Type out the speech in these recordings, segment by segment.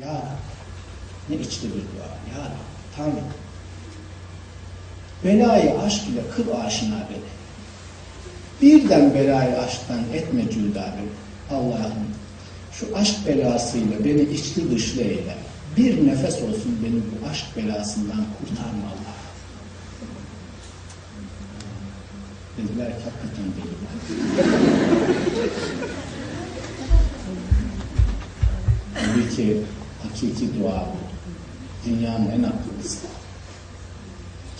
Ya ne içli bir dua. Ya Rab, Tanrım. Belayı aşk ile kıl aşina beni. Birden belayı aşktan etme cüda beni. Allah'ım şu aşk belasıyla beni içli dışlı eyle. Bir nefes olsun beni bu aşk belasından kurtarma Allah. Dediler ki hakikaten deliler. Tabii ki hakiki dua bu. Dünyanın en akıllısı.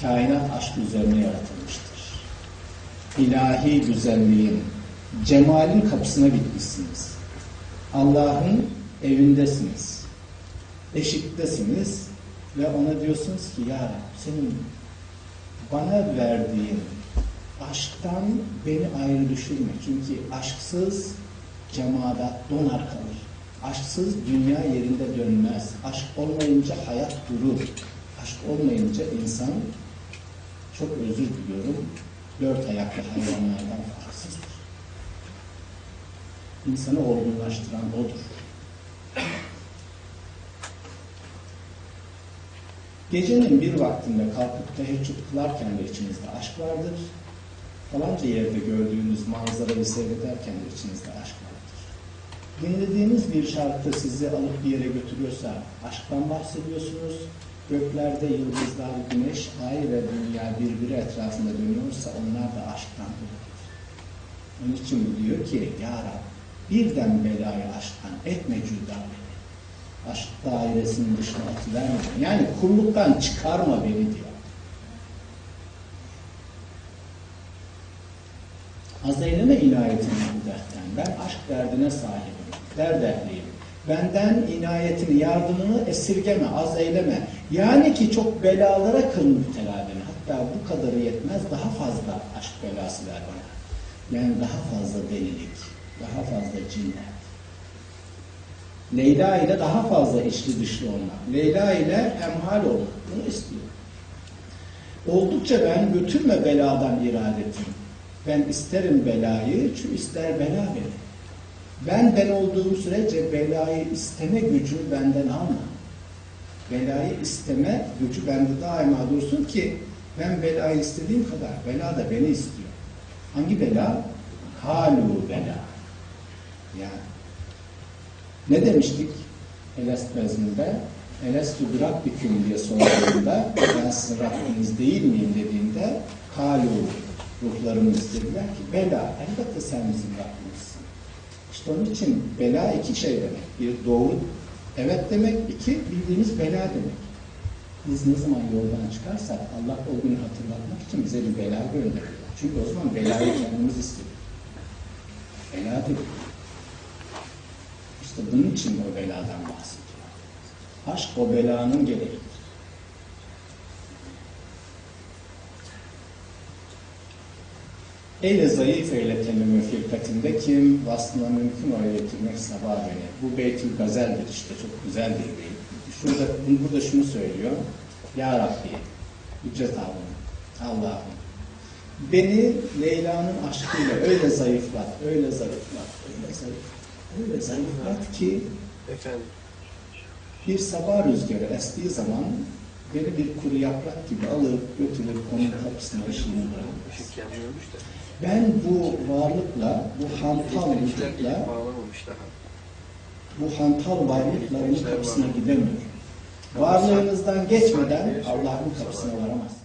Kainat aşk üzerine yaratılmıştır. İlahi güzelliğin, cemalin kapısına gitmişsiniz. Allah'ın evindesiniz. Eşiktesiniz ve ona diyorsunuz ki ya senin bana verdiğin aşktan beni ayrı düşürme. Çünkü aşksız cemaat donar kalır. Aşksız dünya yerinde dönmez. Aşk olmayınca hayat durur. Aşk olmayınca insan çok özür diliyorum dört ayaklı hayvanlardan farksızdır. İnsanı olgunlaştıran odur. Gecenin bir vaktinde kalkıp teheccüd kılarken de içinizde aşk vardır. Falanca yerde gördüğünüz manzarayı seyrederken de içinizde aşk vardır. Dinlediğiniz bir şarkı sizi alıp bir yere götürüyorsa aşktan bahsediyorsunuz. Göklerde yıldızlar, güneş, ay ve dünya birbiri etrafında dönüyorsa onlar da aşktan dolayıdır. Onun için bu diyor ki Ya Rab birden belayı aşktan etme cüda beni. Aşk dairesinin dışına atıverme. Yani kulluktan çıkarma beni diyor. Az eyleme inayetini bu dertten. Ben aşk derdine sahibim. Derd ehliyim. Benden inayetini, yardımını esirgeme, az eyleme. Yani ki çok belalara kıl müptela beni. Hatta bu kadarı yetmez, daha fazla aşk belası ver bana. Yani daha fazla delilik, daha fazla cinnet. Leyla ile daha fazla içli dışlı olmak. Leyla ile hemhal olmak. Bunu istiyor. Oldukça ben götürme beladan iradetim. Ben isterim belayı, şu ister bela beni. Ben ben olduğum sürece belayı isteme gücü benden alma. Belayı isteme gücü bende daima dursun ki ben belayı istediğim kadar bela da beni istiyor. Hangi bela? Halu bela. Yani ne demiştik Elest bezninde? Elestü bir diye sorduğunda ben sizin Rabbiniz değil miyim dediğinde halu ruhlarımız dediler ki bela elbette sen bizim Rabbimizsin. İşte onun için bela iki şey demek. Bir doğru evet demek, iki bildiğimiz bela demek. Biz ne zaman yoldan çıkarsak Allah o günü hatırlatmak için bize bir bela gönderiyor. Çünkü o zaman belayı kendimiz istedik. Bela dedik. İşte bunun için o beladan bahsediyor. Aşk o belanın gereğidir. Eyle zayıf eyleteni müfirkatinde kim vasfına mümkün eyletilmek sabah beni. Bu beytül gazeldir işte çok güzel bir beyt. Şurada, burada şunu söylüyor. Ya Rabbi, ücret aldım. Allah'ım. Beni Leyla'nın aşkıyla öyle zayıflat, öyle zayıflat, öyle zayıflat, öyle zayıflat ki Efendim. bir sabah rüzgarı estiği zaman beni bir kuru yaprak gibi alıp götürür onun kapısına ışığını da. Ben bu varlıkla, bu hantal vücutla, daha. bu hantal varlıkla onun kapısına gidemiyorum. Varlığınızdan geçmeden Allah'ın kapısına varamaz.